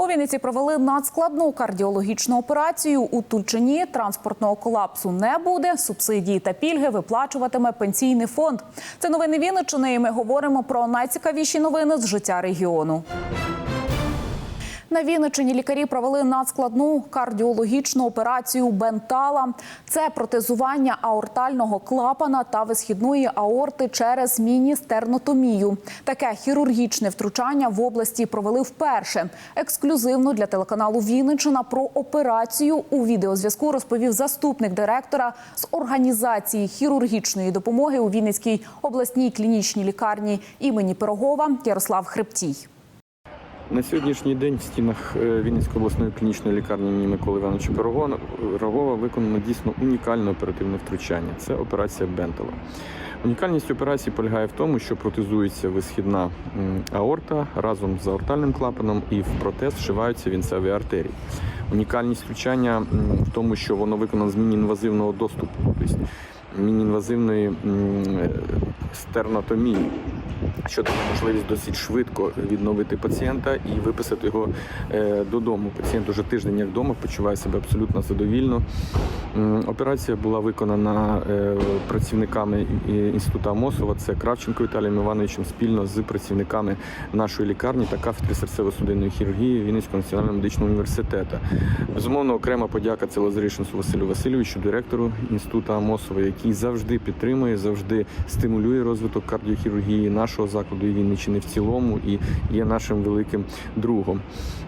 У Вінниці провели надскладну кардіологічну операцію. У Тульчині транспортного колапсу не буде. Субсидії та пільги виплачуватиме пенсійний фонд. Це новини Вінниччини. і Ми говоримо про найцікавіші новини з життя регіону. На Вінниччині лікарі провели надскладну кардіологічну операцію бентала. Це протезування аортального клапана та висхідної аорти через міні-стернотомію. Таке хірургічне втручання в області провели вперше. Ексклюзивно для телеканалу Вінниччина про операцію у відеозв'язку розповів заступник директора з організації хірургічної допомоги у Вінницькій обласній клінічній лікарні імені Пирогова Ярослав Хребтій. На сьогоднішній день в стінах е, Вінницької обласної клінічної лікарні імені Миколи Івановича Пирогова Рогова виконано дійсно унікальне оперативне втручання. Це операція Бентела. Унікальність операції полягає в тому, що протезується висхідна аорта разом з аортальним клапаном, і в протез вшиваються вінцеві артерії. Унікальність втручання в тому, що воно виконано з міні-інвазивного доступу, тобто міні-інвазивної м, е, що дає можливість досить швидко відновити пацієнта і виписати його е, додому. Пацієнт уже тиждень як вдома почуває себе абсолютно задовільно. Операція була виконана е, працівниками інституту Амосова. Це Кравченко Віталієм Івановичем спільно з працівниками нашої лікарні та кафедри серцево-судинної хірургії Вінницького національного медичного університету. Безумовно, окрема подяка це Лазарішинцу Василю Васильовичу, директору інституту Амосова, який завжди підтримує, завжди стимулює розвиток кардіохірургії нашого закладу і Вінниччини в цілому і є нашим великим другом.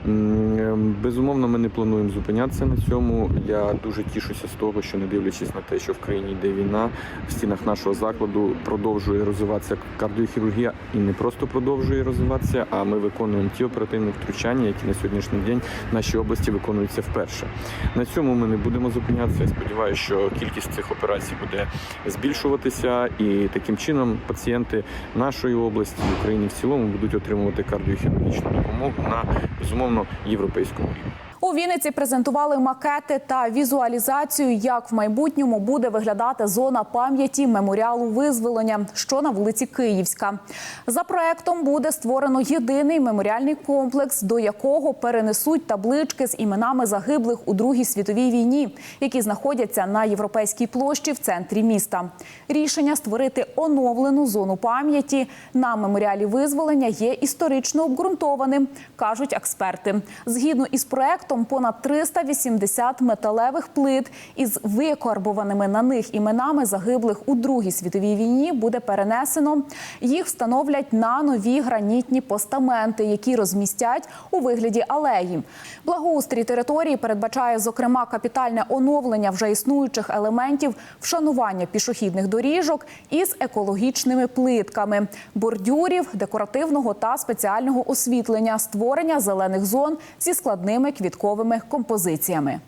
Ем, Безумовно, ми не плануємо зупинятися на цьому. Я дуже тішуся з того, що не дивлячись на те, що в країні йде війна, в стінах нашого закладу продовжує розвиватися кардіохірургія і не просто продовжує розвиватися, а ми виконуємо ті оперативні втручання, які на сьогоднішній день в нашій області виконуються вперше. На цьому ми не будемо зупинятися. Я сподіваюся, що кількість цих операцій буде збільшуватися, і таким чином пацієнти нашої області України в цілому будуть отримувати кардіохірургічну допомогу на безумовно європейському рівні. У Вінниці презентували макети та візуалізацію, як в майбутньому буде виглядати зона пам'яті меморіалу визволення, що на вулиці Київська. За проектом буде створено єдиний меморіальний комплекс, до якого перенесуть таблички з іменами загиблих у Другій світовій війні, які знаходяться на європейській площі в центрі міста. Рішення створити оновлену зону пам'яті на меморіалі визволення є історично обґрунтованим, кажуть експерти. Згідно із проектом, понад 380 металевих плит із викорбованими на них іменами загиблих у Другій світовій війні буде перенесено. Їх встановлять на нові гранітні постаменти, які розмістять у вигляді алеї. Благоустрій території передбачає, зокрема, капітальне оновлення вже існуючих елементів вшанування пішохідних доріжок із екологічними плитками, бордюрів, декоративного та спеціального освітлення, створення зелених зон зі складними квітковими композиціями.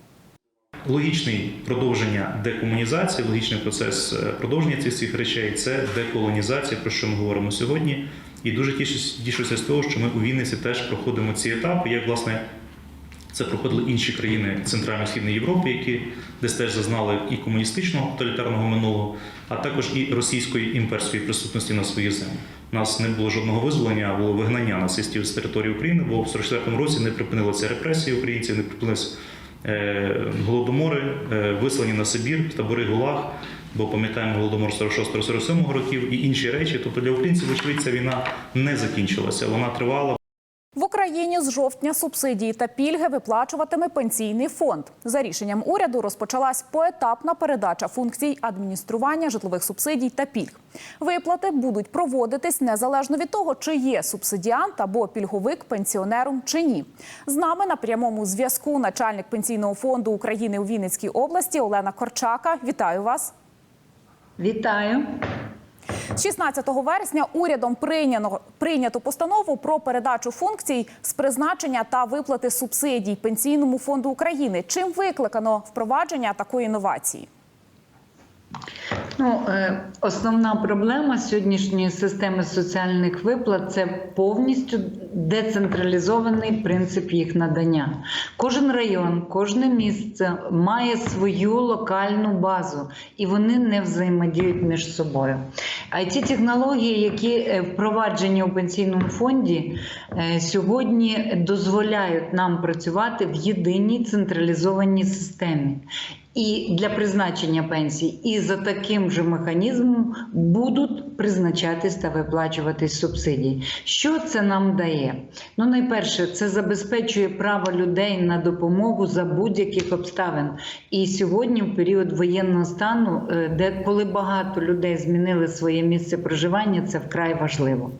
Логічне продовження декомунізації, логічний процес е, продовження цих всіх речей це деколонізація, про що ми говоримо сьогодні. І дуже тішуся з того, що ми у Вінниці теж проходимо ці етапи, як власне це проходили інші країни Центрально-Східної Європи, які десь теж зазнали і комуністичного тоталітарного минулого, а також і російської імперської присутності на своїй землі. У нас не було жодного визволення, а було вигнання нацистів з території України, бо в 44-му році не припинилися репресії українців, не припинилися е, голодомори, е, вислані на Сибір, табори ГУЛАГ, бо пам'ятаємо голодомор 46-47 років і інші речі. Тобто для українців, вочевидь, ця війна не закінчилася, вона тривала. Україні з жовтня субсидії та пільги виплачуватиме пенсійний фонд. За рішенням уряду розпочалась поетапна передача функцій адміністрування житлових субсидій та пільг. Виплати будуть проводитись незалежно від того, чи є субсидіант або пільговик пенсіонером чи ні. З нами на прямому зв'язку начальник пенсійного фонду України у Вінницькій області Олена Корчака. Вітаю вас. Вітаю. З 16 вересня урядом прийнято, прийнято постанову про передачу функцій з призначення та виплати субсидій Пенсійному фонду України. Чим викликано впровадження такої інновації? Ну, е, основна проблема сьогоднішньої системи соціальних виплат це повністю децентралізований принцип їх надання. Кожен район, кожне місце має свою локальну базу, і вони не взаємодіють між собою. А ті технології, які е, впроваджені у пенсійному фонді, е, сьогодні дозволяють нам працювати в єдиній централізованій системі. І для призначення пенсій, і за таким же механізмом будуть призначатись та виплачуватись субсидії. Що це нам дає? Ну, найперше, це забезпечує право людей на допомогу за будь-яких обставин. І сьогодні, в період воєнного стану, е, де коли багато людей змінили своє місце проживання, це вкрай важливо.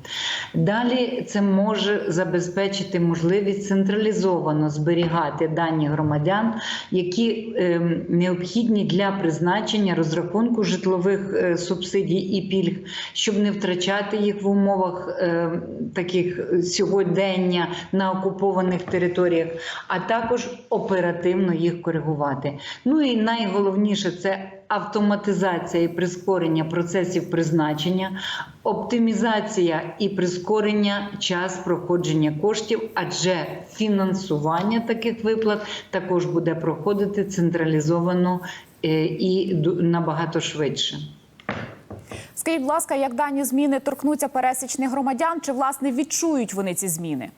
Далі це може забезпечити можливість централізовано зберігати дані громадян, які ем, необхідні для призначення розрахунку житлових е, субсидій і пільг, щоб не втрачати їх в умовах е, таких сьогодення на окупованих територіях, а також оперативно їх коригувати. Ну і найголовніше це автоматизація і прискорення процесів призначення, оптимізація і прискорення час проходження коштів, адже фінансування таких виплат також буде проходити централізовано е, і набагато швидше. Скажіть, будь ласка, як дані зміни торкнуться пересічних громадян, чи власне відчують вони ці зміни?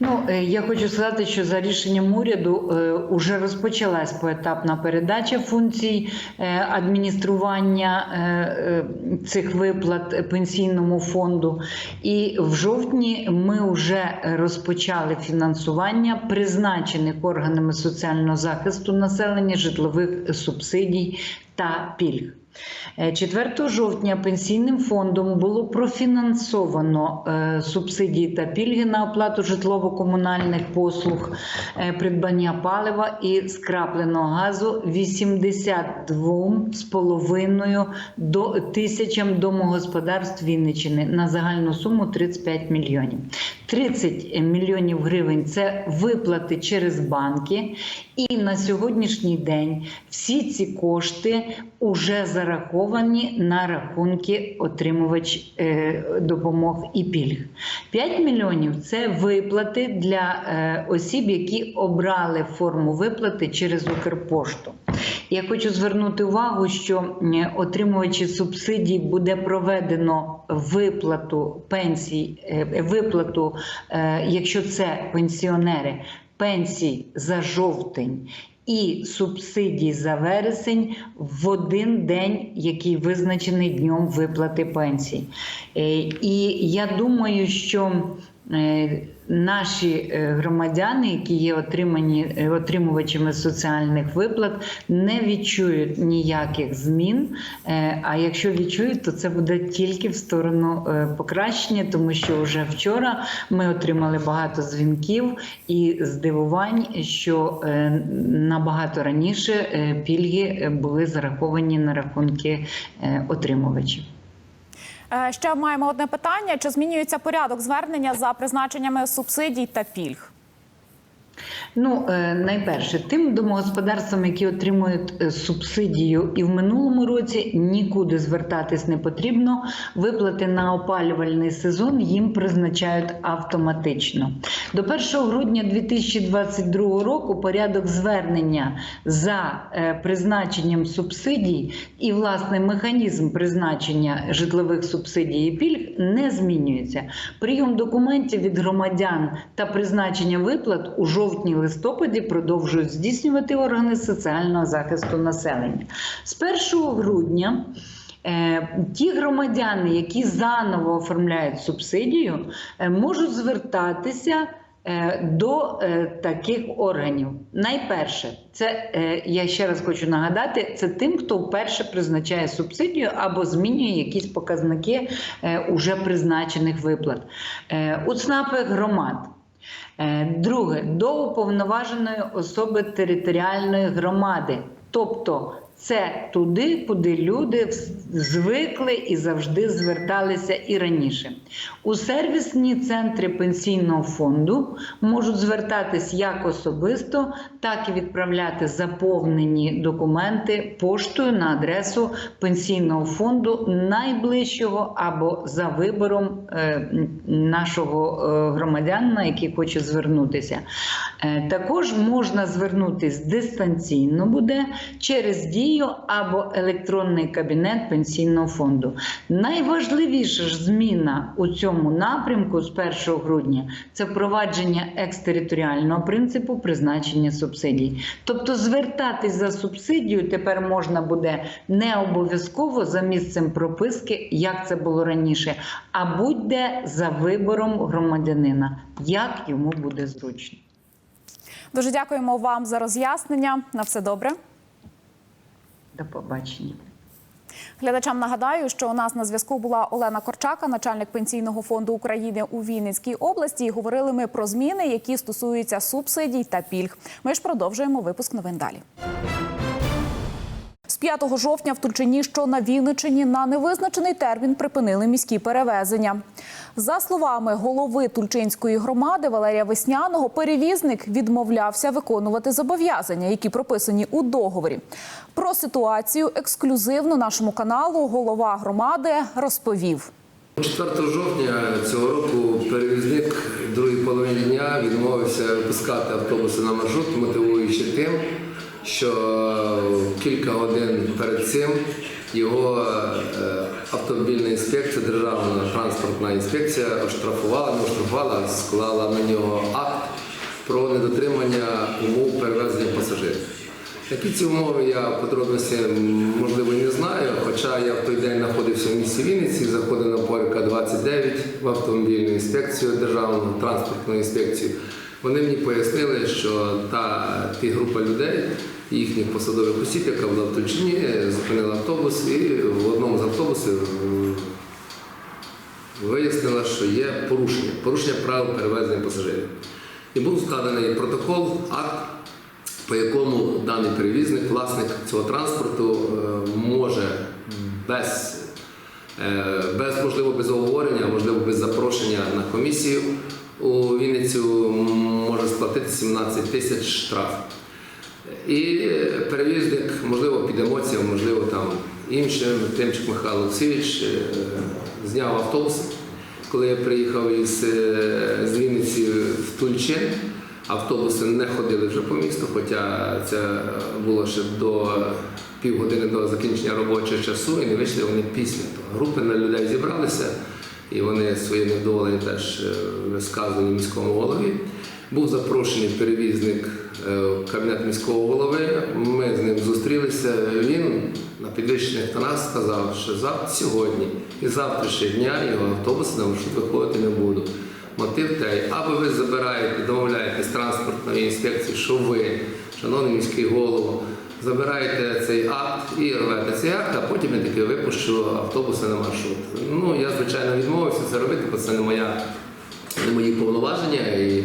Ну, е, я хочу сказати, що за рішенням уряду вже розпочалась поетапна передача функцій е, адміністрування е, е, цих виплат пенсійному фонду. І в жовтні ми вже розпочали фінансування призначених органами соціального захисту населення житлових субсидій та пільг. Е, 4 жовтня пенсійним фондом було профінансовано е, субсидії та пільги на оплату житлово-комунальних послуг, е, придбання палива і скрапленого газу 82,5 до тисячам домогосподарств Вінниччини на загальну суму 35 мільйонів. 30 мільйонів гривень це виплати через банки. І на сьогоднішній день всі ці кошти вже зараховані на рахунки отримувач е, допомог і пільг. 5 мільйонів це виплати для е, осіб, які обрали форму виплати через Укрпошту. Я хочу звернути увагу, що отримувачі субсидій буде проведено виплату пенсій, е, виплату, якщо це пенсіонери, пенсій за жовтень. І субсидій за вересень в один день, який визначений днем виплати пенсій. Е, І я думаю, що е, наші е, громадяни, які є отримані е, отримувачами соціальних виплат, не відчують ніяких змін. Е, А якщо відчують, то це буде тільки в сторону покращення, тому що вже вчора ми отримали багато дзвінків і здивувань, що набагато раніше пільги були зараховані на рахунки отримувачів. Е, Ще маємо одне питання: чи змінюється порядок звернення за призначеннями субсидій та пільг? Ну, е, найперше, тим домогосподарствам, які отримують е, субсидію, і в минулому році нікуди звертатись не потрібно. Виплати на опалювальний сезон їм призначають автоматично. До 1 грудня 2022 року порядок звернення за е, призначенням субсидій і власне механізм призначення житлових субсидій і пільг не змінюється. Прийом документів від громадян та призначення виплат у жовтні-листопаді продовжують здійснювати органи соціального захисту населення. З 1 грудня. е, Ті громадяни, які заново оформляють субсидію, е, можуть звертатися е, до таких органів. Найперше, це я ще раз хочу нагадати, це тим, хто вперше призначає субсидію або змінює якісь показники уже призначених виплат. У ЦНАПи громад. Е, Друге, до уповноваженої особи територіальної громади, тобто Це туди, куди люди звикли і завжди зверталися і раніше. У сервісні центри пенсійного фонду можуть звертатись як особисто, так і відправляти заповнені документи поштою на адресу пенсійного фонду найближчого або за вибором е, нашого е, громадянина, який хоче звернутися. Е, Також можна звернутись дистанційно буде через дію або електронний кабінет пенсійного фонду. Найважливіша ж зміна у цьому напрямку з 1 грудня це впровадження екстериторіального принципу призначення субсидій. Тобто звертатись за субсидію тепер можна буде не обов'язково за місцем прописки, як це було раніше, а будь-де за вибором громадянина, як йому буде зручно. Дуже дякуємо вам за роз'яснення. На все добре. До побачення. Глядачам нагадаю, що у нас на зв'язку була Олена Корчака, начальник пенсійного фонду України у Вінницькій області. І говорили ми про зміни, які стосуються субсидій та пільг. Ми ж продовжуємо випуск новин далі. З 5 жовтня в Тульчині, що на Вінничині, на невизначений термін припинили міські перевезення. За словами голови Тульчинської громади Валерія Весняного, перевізник відмовлявся виконувати зобов'язання, які прописані у договорі. Про ситуацію ексклюзивно нашому каналу голова громади розповів. 4 жовтня цього року перевізник в другій половині дня відмовився випускати автобуси на маршрут, мотивуючи тим, що кілька годин перед цим його е, автомобільна інспекція, державна транспортна інспекція оштрафувала, не оштрафувала, склала на нього акт про недотримання умов перевезення пасажирів. Які ці умови я в подробності можливо не знаю, хоча я в той день знаходився в місті Вінниці, заходив на Порика 29 в автомобільну інспекцію, державну транспортну інспекцію. Вони мені пояснили, що та ті група людей, їхніх посадових осіб, яка була в Тульчині, зупинила автобус і в одному з автобусів вияснила, що є порушення, порушення правил перевезення пасажирів. І був складений протокол, акт, по якому даний перевізник, власник цього транспорту, е, може без, е, без можливо без оговорення, а можливо без запрошення на комісію у Вінницю може сплатити 17 тисяч штраф. І перевізник, можливо, під емоціями, можливо, там іншим, Тимчик Михайло Олексійович е, зняв автобус, коли я приїхав із е, з Вінниці в Тульчин. Автобуси не ходили вже по місту, хоча це було ще до півгодини до закінчення робочого часу, і не вийшли вони після того. Групи на людей зібралися, і вони своє невдоволення теж е, висказували міському голові. Був запрошений перевізник е, в кабінет міського голови. Ми з ним зустрілися. Він на підвищених тонах сказав, що завтра сьогодні і завтрашнього дня його автобуси на маршрут виходити не будуть. Мотив той, або ви забираєте, домовляєтесь транспортної інспекції, що ви, шановний міський голово, забираєте цей акт і рвете цей акт, а потім я таки випущу автобуси на маршрут. Ну, я, звичайно, відмовився це робити, бо це не моя не мої повноваження. І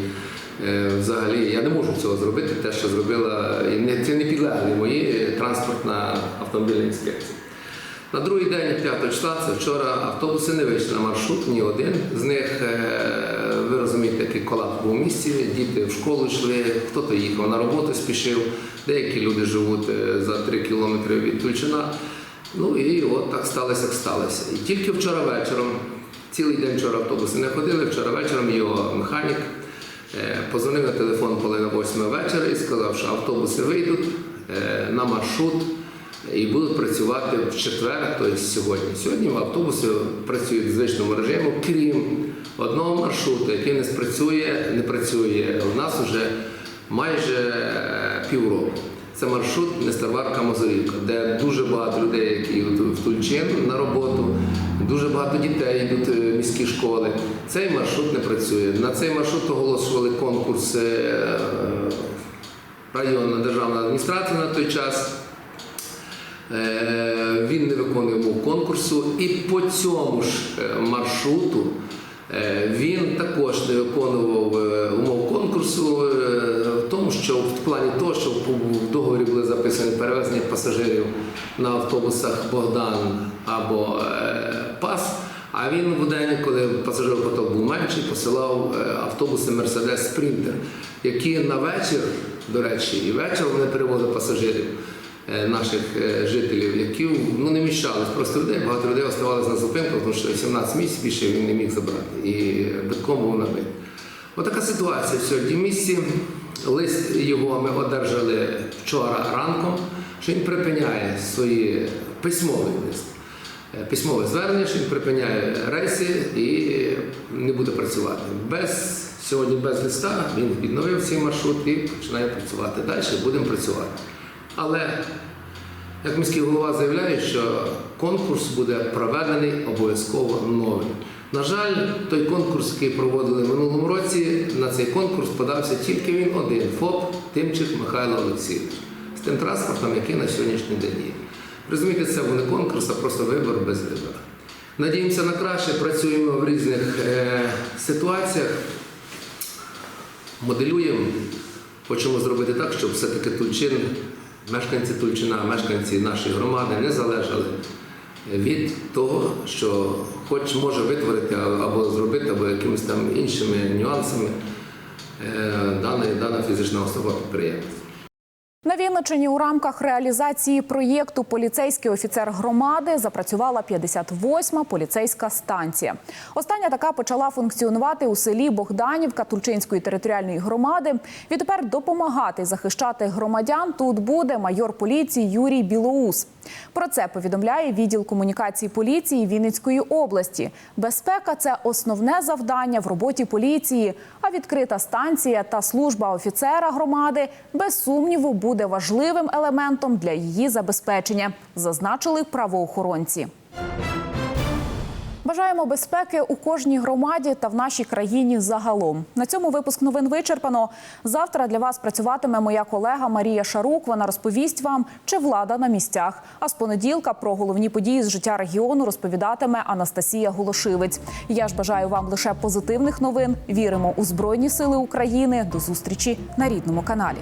е, взагалі я не можу цього зробити, те, що зробила, і не, це не підлеглі мої транспортна автомобільна інспекція. На другий день, 5 числа, це вчора, автобуси не вийшли на маршрут, ні один. З них, е, ви розумієте, який колапс був у місті, діти в школу йшли, хто-то їхав на роботу, спішив, деякі люди живуть е, за 3 кілометри від Тульчина. Ну і от так сталося, як сталося. І тільки вчора вечором, цілий день вчора автобуси не ходили, вчора вечором його механік е, позвонив на телефон половина восьми вечора і сказав, що автобуси вийдуть на маршрут і будуть працювати в четвер, тобто сьогодні. Сьогодні автобуси працюють в звичному режимі, крім одного маршруту, який не спрацює, не працює у нас вже майже е, півроку. Це маршрут Нестерварка Мозорівка, де дуже багато людей, які йдуть в Тульчин на роботу, дуже багато дітей йдуть в міські школи. Цей маршрут не працює. На цей маршрут оголошували конкурс е, районна державна адміністрація на той час. Е, Він не виконує умов конкурсу, і по цьому ж е, маршруту Е, Він також не виконував умов конкурсу, в тому, що в плані того, що в договорі були записані перевезення пасажирів на автобусах Богдан або Пас. А він в день, коли пасажиропоток був менший, посилав автобуси Мерседес Спринтер, які на вечір, до речі, і вечір вони перевозили пасажирів наших е, жителів, які ну, не міщались просто людей. Багато людей оставалися на зупинках, тому що 17 місць більше він не міг забрати. І битком був набитий. Отака ситуація сьогодні в місті. Лист його ми одержали вчора ранком, що він припиняє свої письмовий лист. Е, Письмове звернення, що він припиняє рейси і не буде працювати. Без, сьогодні без листа він відновив цей маршрут і починає працювати. Далі будемо працювати. Але як міський голова заявляє, що конкурс буде проведений обов'язково новий. На жаль, той конкурс, який проводили в минулому році, на цей конкурс подався тільки він один ФОП Тимчик Михайло Олексійович з тим транспортом, який на сьогоднішній день є. Розумієте, це був не конкурс, а просто вибор без вибору. Надіємося на краще, працюємо в різних е, ситуаціях, моделюємо, хочемо зробити так, щоб все-таки Тульчин, мешканці Тульчина, мешканці нашої громади не залежали від того, що хоч може витворити або зробити, або якимись там іншими нюансами е, дана, дана фізична особа підприємець. На Вінниччині у рамках реалізації проєкту Поліцейський офіцер громади запрацювала 58-ма поліцейська станція. Остання така почала функціонувати у селі Богданівка Тульчинської територіальної громади. Відтепер допомагати захищати громадян тут буде майор поліції Юрій Білоус. Про це повідомляє відділ комунікації поліції Вінницької області. Безпека це основне завдання в роботі поліції. А відкрита станція та служба офіцера громади без сумніву буде важливим елементом для її забезпечення, зазначили правоохоронці. Бажаємо безпеки у кожній громаді та в нашій країні загалом. На цьому випуск новин вичерпано. Завтра для вас працюватиме моя колега Марія Шарук. Вона розповість вам, чи влада на місцях. А з понеділка про головні події з життя регіону розповідатиме Анастасія Голошивець. Я ж бажаю вам лише позитивних новин. Віримо у Збройні Сили України. До зустрічі на рідному каналі.